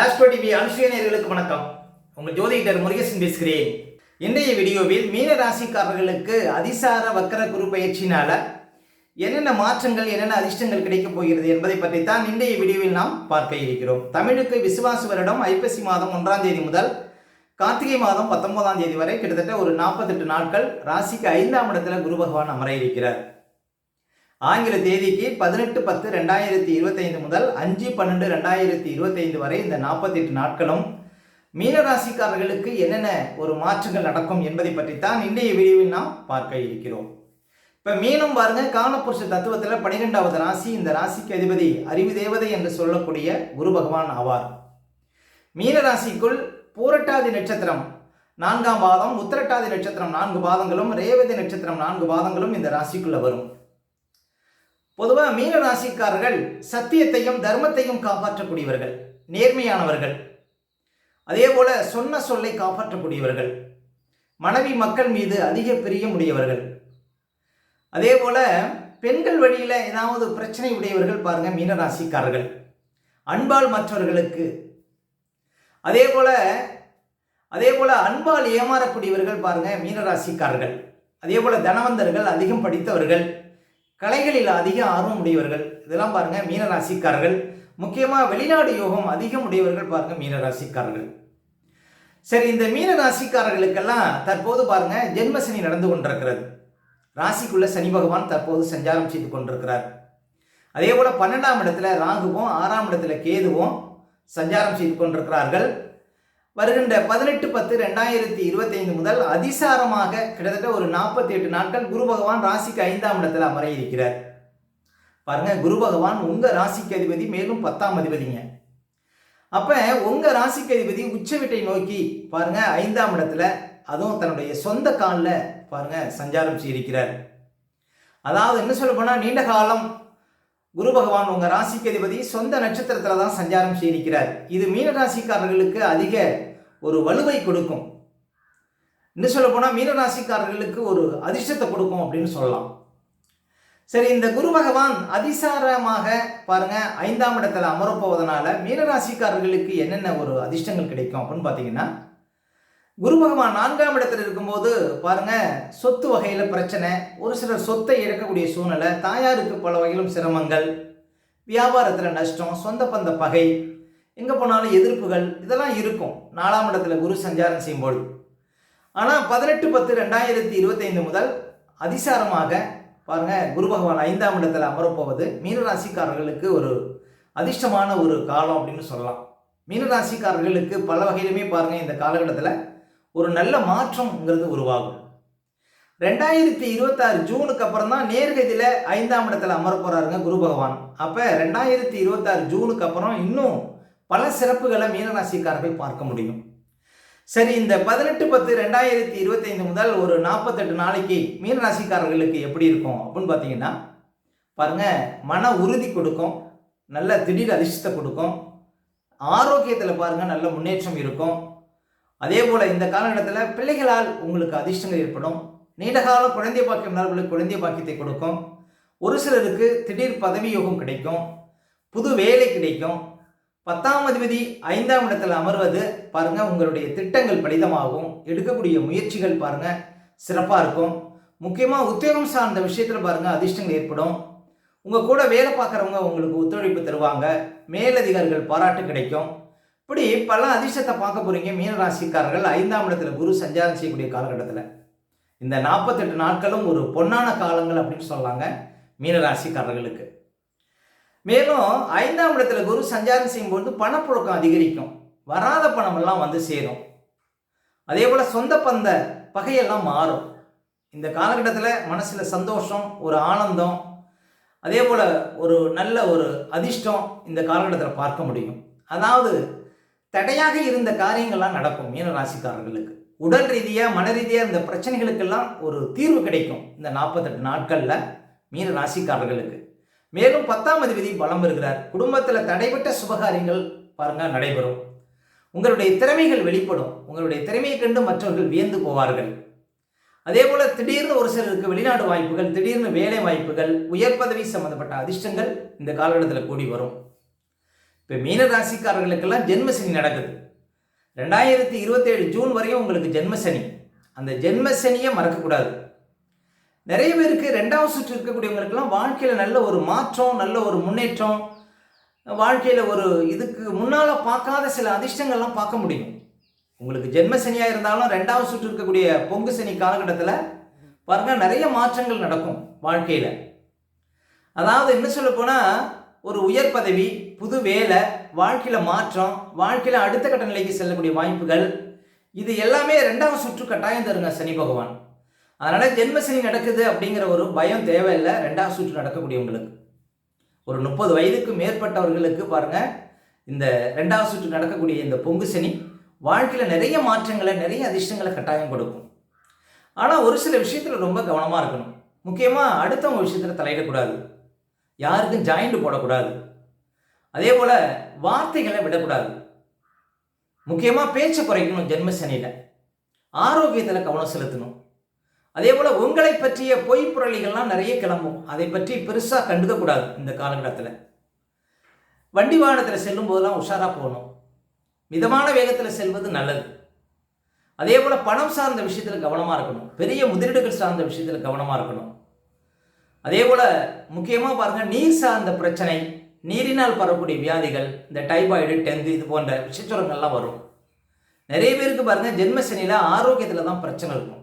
Astro TV அனுஷியனர்களுக்கு வணக்கம். உங்கள் ஜோதிடர் முருகேசன் பேசுகிறேன். இன்றைய வீடியோவில் மீன ராசிக்காரர்களுக்கு அதிசார வக்கர குரு பயிற்சினால என்னென்ன மாற்றங்கள் என்னென்ன அதிர்ஷ்டங்கள் கிடைக்கப் போகிறது என்பதை பற்றி தான் இன்றைய வீடியோவில் நாம் பார்க்க இருக்கிறோம். தமிழுக்கு விசுவாச வருடம் ஐப்பசி மாதம் ஒன்றாம் தேதி முதல் கார்த்திகை மாதம் பத்தொன்பதாம் தேதி வரை கிட்டத்தட்ட ஒரு நாற்பத்தெட்டு நாட்கள் ராசிக்கு ஐந்தாம் இடத்துல குரு பகவான் அமர இருக்கிறார். ஆங்கில தேதிக்கு பதினெட்டு பத்து ரெண்டாயிரத்தி இருபத்தைந்து முதல் அஞ்சு பன்னெண்டு ரெண்டாயிரத்தி இருபத்தைந்து வரை இந்த நாற்பத்தெட்டு நாட்களும் மீனராசிக்காரர்களுக்கு என்னென்ன ஒரு மாற்றங்கள் நடக்கும் என்பதை பற்றி தான் இன்றைய வீடியோவில் நாம் பார்க்க இருக்கிறோம். இப்போ மீனம் பாருங்க காலப்புருஷ தத்துவத்தில் பனிரெண்டாவது ராசி இந்த ராசிக்கு அதிபதி அறிவு தேவதை என்று சொல்லக்கூடிய குரு பகவான் ஆவார். மீனராசிக்குள் பூரட்டாதி நட்சத்திரம் நான்காம் பாதம் உத்திரட்டாதி நட்சத்திரம் நான்கு பாதங்களும் ரேவதி நட்சத்திரம் நான்கு பாதங்களும் இந்த ராசிக்குள்ளே வரும். பொதுவாக மீன ராசிக்காரர்கள் சத்தியத்தையும் தர்மத்தையும் காப்பாற்றக்கூடியவர்கள் நேர்மையானவர்கள். அதே போல சொன்ன சொல்லை காப்பாற்றக்கூடியவர்கள். மனைவி மக்கள் மீது அதிக பிரியமுடையவர்கள். அதே போல பெண்கள் வழியில் ஏதாவது பிரச்சனை உடையவர்கள் பாருங்க மீன ராசிக்காரர்கள் அன்பால் மற்றவர்களுக்கு. அதே போல அதே போல அன்பால் ஏமாறக்கூடியவர்கள் பாருங்க மீனராசிக்காரர்கள். அதே போல தனவந்தர்கள் அதிகம் படித்தவர்கள். கலைகளில் அதிக ஆர்வம் உடையவர்கள். இதெல்லாம் பாருங்க மீனராசிக்காரர்கள். முக்கியமாக வெளிநாடு யோகம் அதிகம் உடையவர்கள் பாருங்க மீனராசிக்காரர்கள். சரி இந்த மீன ராசிக்காரர்களுக்கெல்லாம் தற்போது பாருங்க ஜென்மசனி நடந்து கொண்டிருக்கிறது. ராசிக்குள்ள சனி பகவான் தற்போது சஞ்சாரம் செய்து கொண்டிருக்கிறார். அதே போல பன்னெண்டாம் இடத்துல ராகுவும் ஆறாம் இடத்துல கேதுவும் சஞ்சாரம் செய்து கொண்டிருக்கிறார்கள். வருகின்ற பதினெட்டு பத்து ரெண்டாயிரத்தி இருபத்தைந்து முதல் அதிசாரமாக கிட்டத்தட்ட ஒரு நாற்பத்தி எட்டு நாட்கள் குரு பகவான் ராசிக்கு ஐந்தாம் இடத்துல அமர இருக்கிறார் பாருங்க குரு பகவான் உங்க ராசிக்கு அதிபதி மேலும் பத்தாம் அதிபதிங்க. அப்ப உங்க ராசிக்கு அதிபதி உச்சவிட்டை நோக்கி பாருங்க ஐந்தாம் இடத்துல அதுவும் தன்னுடைய சொந்த காலில் பாருங்க சஞ்சாரம் செய்திருக்கிறார். அதாவது என்ன சொல்ல போனா நீண்ட காலம் குரு பகவான் உங்க ராசிக்கு அதிபதி சொந்த நட்சத்திரத்துல தான் சஞ்சாரம் செய்திருக்கிறார். இது மீன ராசிக்காரர்களுக்கு அதிக ஒரு வலுவை கொடுக்கும். இன்னும் சொல்ல போனா மீன ராசிக்காரர்களுக்கு ஒரு அதிர்ஷ்டத்தை கொடுக்கும் அப்படின்னு சொல்லலாம். சரி இந்த குரு பகவான் அதிசாரமாக பாருங்க ஐந்தாம் இடத்துல அமரப்போவதனால மீனராசிக்காரர்களுக்கு என்னென்ன ஒரு அதிர்ஷ்டங்கள் கிடைக்கும் அப்படின்னு பார்த்தீங்கன்னா குரு பகவான் நான்காம் இடத்துல இருக்கும்போது பாருங்க சொத்து வகையில் பிரச்சனை. ஒரு சிலர் சொத்தை இழக்கக்கூடிய சூழ்நிலை தாயாருக்கு பல வகையிலும் சிரமங்கள் வியாபாரத்தில் நஷ்டம் சொந்த பந்த பகை எங்கே போனாலும் எதிர்ப்புகள் இதெல்லாம் இருக்கும். நாலாம் இடத்துல குரு சஞ்சாரம் செய்யும்போது. ஆனால் பதினெட்டு பத்து ரெண்டாயிரத்தி இருபத்தைந்து முதல் அதிசாரமாக பாருங்க குரு பகவான் ஐந்தாம் இடத்துல அமரப்போவது மீனராசிக்காரர்களுக்கு ஒரு அதிர்ஷ்டமான ஒரு காலம் அப்படின்னு சொல்லலாம். மீனராசிக்காரர்களுக்கு பல வகையிலுமே பாருங்க இந்த காலகட்டத்தில் ஒரு நல்ல மாற்றம்ங்கிறது உருவாகும். ரெண்டாயிரத்தி இருபத்தாறு ஜூனுக்கு அப்புறம் தான் நேர்கதியில் ஐந்தாம் இடத்துல அமர போகிறாருங்க குரு பகவான். அப்போ ரெண்டாயிரத்தி இருபத்தாறு ஜூனுக்கு அப்புறம் இன்னும் பல சிறப்புகளை மீனராசிக்காரர்கள் பார்க்க முடியும். சரி இந்த பதினெட்டு பத்து ரெண்டாயிரத்தி இருபத்தைந்து முதல் ஒரு நாற்பத்தெட்டு நாளைக்கு மீனராசிக்காரர்களுக்கு எப்படி இருக்கும் அப்படின்னு பார்த்தீங்கன்னா பாருங்கள் மன உறுதி கொடுக்கும் நல்ல திடீர் அதிர்ஷ்டத்தை கொடுக்கும் ஆரோக்கியத்தில் பாருங்கள் நல்ல முன்னேற்றம் இருக்கும். அதே போல் இந்த காலகட்டத்தில் பிள்ளைகளால் உங்களுக்கு அதிர்ஷ்டங்கள் ஏற்படும். நீண்டகால குழந்தை பாக்கியம் உங்களுக்கு குழந்தை பாக்கியத்தை கொடுக்கும். ஒரு சிலருக்கு திடீர் பதவி யோகம் கிடைக்கும். புது வேலை கிடைக்கும். பத்தாம் அதிபதி ஐந்தாம் இடத்தில் அமர்வது பாருங்கள் உங்களுடைய திட்டங்கள் பலிதமாகும். எடுக்கக்கூடிய முயற்சிகள் பாருங்கள் சிறப்பாக இருக்கும். முக்கியமாக உத்தியோகம் சார்ந்த விஷயத்தில் பாருங்கள் அதிர்ஷ்டங்கள் ஏற்படும். உங்கள் கூட வேலை பார்க்குறவங்க உங்களுக்கு ஒத்துழைப்பு தருவாங்க. மேலதிகாரிகள் பாராட்டு கிடைக்கும். இப்படி பல அதிர்ஷ்டத்தை பார்க்க போறீங்க. மீனராசிக்காரர்கள் ஐந்தாம் இடத்துல குரு சஞ்சாரம் செய்யக்கூடிய காலகட்டத்தில். இந்த நாற்பத்தெட்டு நாட்களும் ஒரு பொன்னான காலங்கள் அப்படின்னு சொல்லலாங்க மீனராசிக்காரர்களுக்கு. மேலும் ஐந்தாம் இடத்துல குரு சஞ்சாரம் செய்யும்போது பணப்புழக்கம் அதிகரிக்கும். வராத பணமெல்லாம் வந்து சேரும். அதே போல் சொந்த பந்த பகையெல்லாம் மாறும். இந்த காலகட்டத்தில் மனசில் சந்தோஷம் ஒரு ஆனந்தம் அதே போல் ஒரு நல்ல ஒரு அதிர்ஷ்டம் இந்த காலகட்டத்தில் பார்க்க முடியும். அதாவது தடையாக இருந்த காரியங்கள்லாம் நடக்கும் மீன ராசிக்காரர்களுக்கு. உடல் ரீதியாக மன ரீதியாக இந்த பிரச்சனைகளுக்கெல்லாம் ஒரு தீர்வு கிடைக்கும் இந்த நாற்பத்தெட்டு நாட்களில் மீன ராசிக்காரர்களுக்கு. மேலும் பத்தாம் அதிபதி பலம் பெறுகிறார். குடும்பத்தில் தடைபட்ட சுபகாரியங்கள் பாருங்க நடைபெறும். உங்களுடைய திறமைகள் வெளிப்படும். உங்களுடைய திறமையை கண்டு மற்றவர்கள் வியந்து போவார்கள். அதே போல திடீர்னு ஒரு சிலருக்கு வெளிநாடு வாய்ப்புகள் திடீர்னு வேலை வாய்ப்புகள் உயர் பதவி சம்பந்தப்பட்ட அதிர்ஷ்டங்கள் இந்த காலகட்டத்தில் கூடி வரும். இப்போ மீன ராசிக்காரர்களுக்கெல்லாம் ஜென்மசனி நடக்குது. ரெண்டாயிரத்தி இருபத்தேழு ஜூன் வரையும் உங்களுக்கு ஜென்மசனி. அந்த ஜென்மசனியை மறக்கக்கூடாது. நிறைய பேருக்கு ரெண்டாவது சுற்று இருக்கக்கூடியவங்களுக்கெல்லாம் வாழ்க்கையில் நல்ல ஒரு மாற்றம் நல்ல ஒரு முன்னேற்றம் வாழ்க்கையில் ஒரு இதுக்கு முன்னால் பார்க்காத சில அதிர்ஷ்டங்கள்லாம் பார்க்க முடியும். உங்களுக்கு ஜென்ம சனியாக இருந்தாலும் ரெண்டாவது சுற்று இருக்கக்கூடிய பொங்கு சனி காலகட்டத்தில் பாருங்க நிறைய மாற்றங்கள் நடக்கும் வாழ்க்கையில். அதாவது என்ன சொல்ல போனால் ஒரு உயர் பதவி புது வேலை வாழ்க்கையில் மாற்றம் வாழ்க்கையில் அடுத்த கட்ட நிலைக்கு செல்லக்கூடிய வாய்ப்புகள் இது எல்லாமே ரெண்டாவது சுற்று கட்டாயம் தருங்க சனி பகவான். அதனால் ஜென்ம சனி நடக்குது அப்படிங்கிற ஒரு பயம் தேவையில்லை. ரெண்டாவது சுற்று நடக்கக்கூடியவங்களுக்கு. ஒரு முப்பது வயதுக்கு மேற்பட்டவர்களுக்கு பாருங்கள் இந்த ரெண்டாவது சுற்று நடக்கக்கூடிய இந்த பொங்கு சனி வாழ்க்கையில் நிறைய மாற்றங்களை நிறைய அதிர்ஷ்டங்களை கட்டாயம் கொடுக்கும். ஆனால் ஒரு சில விஷயத்தில் ரொம்ப கவனமாக இருக்கணும். முக்கியமாக அடுத்தவங்க விஷயத்தில் தலையிடக்கூடாது. யாருக்கும் ஜாயிண்ட் போடக்கூடாது. அதே போல் வார்த்தைகளை விடக்கூடாது. முக்கியமாக பேச்சை குறைக்கணும் ஜென்ம சனியில். ஆரோக்கியத்தில் கவனம் செலுத்தணும். அதே போல் உங்களை பற்றிய பொய் புரளிகள்லாம் நிறைய கிளம்பும். அதை பற்றி பெருசாக கண்டுக்கக்கூடாது இந்த காலகட்டத்தில். வண்டி வாகனத்தில் செல்லும் போதெல்லாம் உஷாராக போகணும். மிதமான வேகத்தில் செல்வது நல்லது. அதே போல் பணம் சார்ந்த விஷயத்தில் கவனமாக இருக்கணும். பெரிய முதலீடுகள் சார்ந்த விஷயத்தில் கவனமாக இருக்கணும். அதே போல் முக்கியமாக பாருங்கள் நீர் சார்ந்த பிரச்சனை நீரினால் பரவக்கூடிய வியாதிகள் இந்த டைபாய்டு டெங்கு இது போன்ற விஷச்சுரங்கள்லாம் வரும். நிறைய பேருக்கு பாருங்கள் ஜென்மசனியில் ஆரோக்கியத்தில் தான் பிரச்சனை இருக்கும்.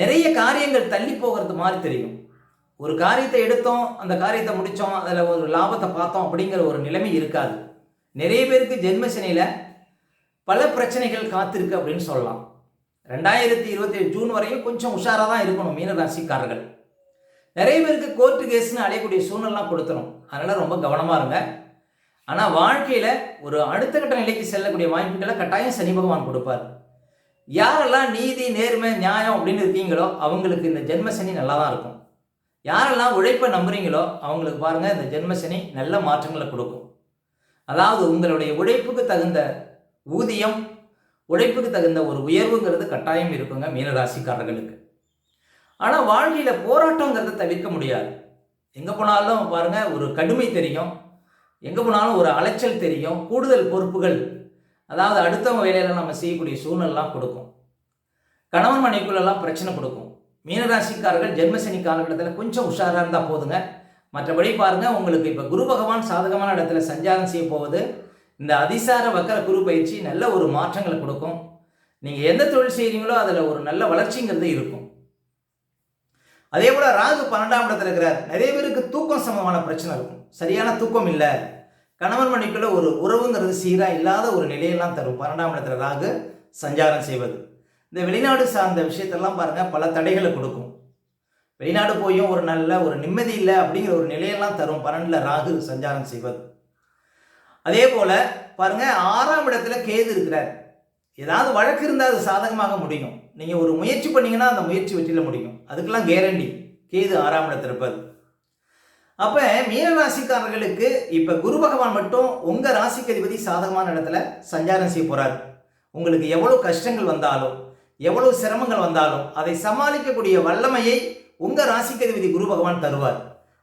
நிறைய காரியங்கள் தள்ளி போகிறது மாதிரி தெரியும். ஒரு காரியத்தை எடுத்தோம் அந்த காரியத்தை முடித்தோம் அதில் ஒரு லாபத்தை பார்த்தோம் அப்படிங்கிற ஒரு நிலைமை இருக்காது. நிறைய பேருக்கு ஜென்மசனியில் பல பிரச்சனைகள் காத்திருக்கு அப்படின்னு சொல்லலாம். ரெண்டாயிரத்தி இருபத்தி ஜூன் வரையும் கொஞ்சம் உஷாராக தான் இருக்கணும் மீனராசிக்காரர்கள். நிறைய பேருக்கு கோர்ட்டு கேஸ்னு அழையக்கூடிய சூழ்நிலாம் கொடுத்துரும். அதனால் ரொம்ப கவனமாக இருங்க. ஆனால் வாழ்க்கையில் ஒரு அடுத்த கட்ட நிலைக்கு செல்லக்கூடிய வாய்ப்புகளை கட்டாயம் சனி பகவான் கொடுப்பார். யாரெல்லாம் நீதி நேர்மை நியாயம் அப்படின்னு இருக்கீங்களோ அவங்களுக்கு இந்த ஜென்ம சனி நல்லா தான் இருக்கும். யாரெல்லாம் உழைப்பை நம்புறீங்களோ அவங்களுக்கு பாருங்கள் இந்த ஜென்ம சனி நல்ல மாற்றங்களை கொடுக்கும். அதாவது உங்களுடைய உழைப்புக்கு தகுந்த ஊதியம் உழைப்புக்கு தகுந்த ஒரு உயர்வுங்கிறது கட்டாயம் இருக்குங்க மீனராசிக்காரர்களுக்கு. ஆனால் வாழ்க்கையில் போராட்டங்கிறத தவிர்க்க முடியாது. எங்கே போனாலும் பாருங்கள் ஒரு கடுமை தெரியும். எங்கே போனாலும் ஒரு அலைச்சல் தெரியும். கூடுதல் பொறுப்புகள் அதாவது அடுத்தவங்க வேலையில் நம்ம செய்யக்கூடிய சூழ்நிலாம் கொடுக்கும். கணவன் மனைக்குள்ளெல்லாம் பிரச்சனை கொடுக்கும். மீனராசிக்காரர்கள் ஜென்மசனி காலகட்டத்தில் கொஞ்சம் உஷாராக இருந்தால் போதுங்க. மற்றபடி பாருங்கள் உங்களுக்கு இப்போ குரு பகவான் சாதகமான இடத்துல சஞ்சாரம் செய்ய போவது இந்த அதிசார வக்கர குரு பயிற்சி நல்ல ஒரு மாற்றங்களை கொடுக்கும். நீங்கள் எந்த தொழில் செய்கிறீங்களோ அதில் ஒரு நல்ல வளர்ச்சிங்கிறது இருக்கும். அதே போல் ராகு பன்னெண்டாம் இடத்துல இருக்கிறார். நிறைய பேருக்கு தூக்கம் சமமான பிரச்சனை இருக்கும். சரியான தூக்கம் இல்லை. கணவன் மணிக்குள்ள ஒரு உறவுங்கிறது சீராக இல்லாத ஒரு நிலையெல்லாம் தரும். பன்னெண்டாம் இடத்துல ராகு சஞ்சாரம் செய்வது. இந்த வெளிநாடு சார்ந்த விஷயத்தெல்லாம் பாருங்கள் பல தடைகளை கொடுக்கும். வெளிநாடு போயும் ஒரு நல்ல ஒரு நிம்மதி இல்லை அப்படிங்கிற ஒரு நிலையெல்லாம் தரும். பன்னெண்டில் ராகு சஞ்சாரம் செய்வது. அதே போல் பாருங்க ஆறாம் இடத்துல கேது இருக்கிறார். ஏதாவது வழக்கு இருந்தால் அது சாதகமாக முடியும். நீங்கள் ஒரு முயற்சி பண்ணீங்கன்னா அந்த முயற்சி வெற்றியில் முடியும். அதுக்கெல்லாம் கேரண்டி கேது ஆறாம் இடத்துல அப்போ அப்போ மீனராசிக்காரர்களுக்கு இப்போ குரு பகவான் மட்டும் உங்கள் ராசிக்கு அதிபதி சாதகமான இடத்துல சஞ்சாரம் செய்ய போகிறார் உங்களுக்கு எவ்வளோ கஷ்டங்கள் வந்தாலும் எவ்வளோ சிரமங்கள் வந்தாலும் அதை சமாளிக்கக்கூடிய வல்லமையை உங்கள் ராசிக்கு அதிபதி குரு பகவான் தருவார்.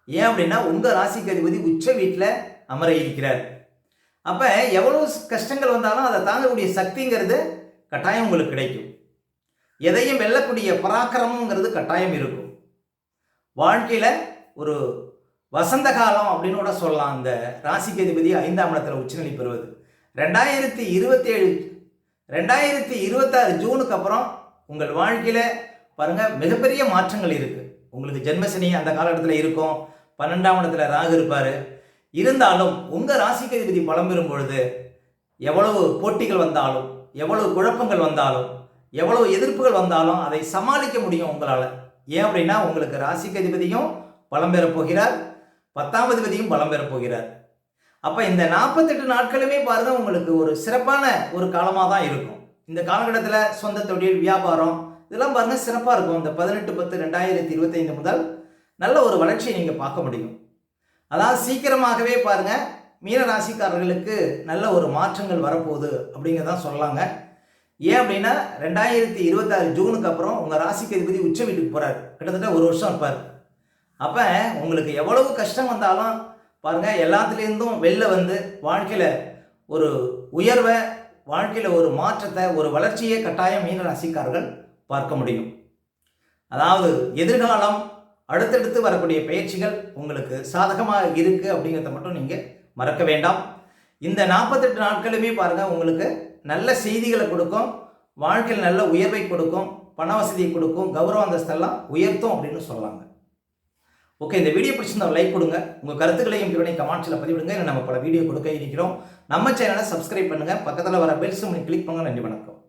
ஏன் அப்படின்னா உங்கள் ராசிக்கு அதிபதி உச்ச வீட்டில் அமர இருக்கிறார். அப்போ எவ்வளோ கஷ்டங்கள் வந்தாலும் அதை தாங்கக்கூடிய சக்திங்கிறது கட்டாயம் உங்களுக்கு கிடைக்கும். எதையும் வெல்லக்கூடிய பராக்கிரமங்கிறது கட்டாயம் இருக்கும். வாழ்க்கையில் ஒரு வசந்த காலம் அப்படின்னு கூட சொல்லலாம். அந்த ராசிக்கு அதிபதி ஐந்தாம் இடத்துல உச்சநிலை பெறுவது. ரெண்டாயிரத்தி இருபத்தேழு ரெண்டாயிரத்தி இருபத்தாறு ஜூனுக்கு அப்புறம் உங்கள் வாழ்க்கையில் பாருங்கள் மிகப்பெரிய மாற்றங்கள் இருக்குது உங்களுக்கு ஜென்மசனி அந்த காலகட்டத்தில் இருக்கும். பன்னெண்டாம் இடத்துல ராகு இருப்பார். இருந்தாலும் உங்கள் ராசிக்கு அதிபதி பலம் பெறும் பொழுது எவ்வளவு போட்டிகள் வந்தாலும் எவ்வளவு குழப்பங்கள் வந்தாலும் எவ்வளவு எதிர்ப்புகள் வந்தாலும் அதை சமாளிக்க முடியும் உங்களால். ஏன் அப்படின்னா உங்களுக்கு ராசிக்கு அதிபதியும் பலம் பெறப் போகிறார் பத்தாம் அதிபதியும் பலம் பெறப் போகிறார். அப்போ இந்த நாற்பத்தெட்டு நாட்களுமே பாருங்க உங்களுக்கு ஒரு சிறப்பான ஒரு காலமாக தான் இருக்கும். இந்த காலகட்டத்தில் சொந்த தொழில் வியாபாரம் இதெல்லாம் பாருங்கள் சிறப்பாக இருக்கும். இந்த பதினெட்டு பத்து ரெண்டாயிரத்தி இருபத்தைந்து முதல் நல்ல ஒரு வளர்ச்சியை நீங்கள் பார்க்க முடியும். அதாவது சீக்கிரமாகவே பாருங்க மீன ராசிக்காரர்களுக்கு நல்ல ஒரு மாற்றங்கள் வரப்போகுது அப்படிங்கிறதான் சொல்லலாங்க. ஏன் அப்படின்னா ரெண்டாயிரத்தி இருபத்தாறு ஜூனுக்கு அப்புறம் உங்கள் ராசிக்கு அதிபதி உச்ச வீட்டுக்கு போகிறார் கிட்டத்தட்ட ஒரு வருஷம் இருப்பார். அப்போ உங்களுக்கு எவ்வளவு கஷ்டம் வந்தாலும் பாருங்கள் எல்லாத்துலேருந்தும் வெளில வந்து வாழ்க்கையில் ஒரு உயர்வை வாழ்க்கையில் ஒரு மாற்றத்தை ஒரு வளர்ச்சியை கட்டாயம் மீன ராசிக்காரர்கள் பார்க்க முடியும். அதாவது எதிர்காலம் அடுத்தடுத்து வரக்கூடிய பயிற்சிகள் உங்களுக்கு சாதகமாக இருக்குது அப்படிங்கிறத மட்டும் நீங்கள் மறக்க வேண்டாம். இந்த நாற்பத்தெட்டு நாட்களுமே பாருங்கள் உங்களுக்கு நல்ல செய்திகளை கொடுக்கும் வாழ்க்கையில் நல்ல உயர்வை கொடுக்கும் பண வசதியை கொடுக்கும் கௌரவ அந்தஸ்தெல்லாம் உயர்த்தும் அப்படின்னு சொல்லலாங்க. ஓகே இந்த வீடியோ பிடிச்சிருந்தா லைக் கொடுங்க. உங்கள் கருத்துக்களையும் பிரிவினை கமெண்ட்ஸில் பதிவிடுங்க. நம்ம பல வீடியோ கொடுக்க இருக்கிறோம். நம்ம சேனலை சப்ஸ்கிரைப் பண்ணுங்கள் பக்கத்தில் வர பெல்ஸ் உங்களுக்கு கிளிக் பண்ணுங்க. நன்றி வணக்கம்.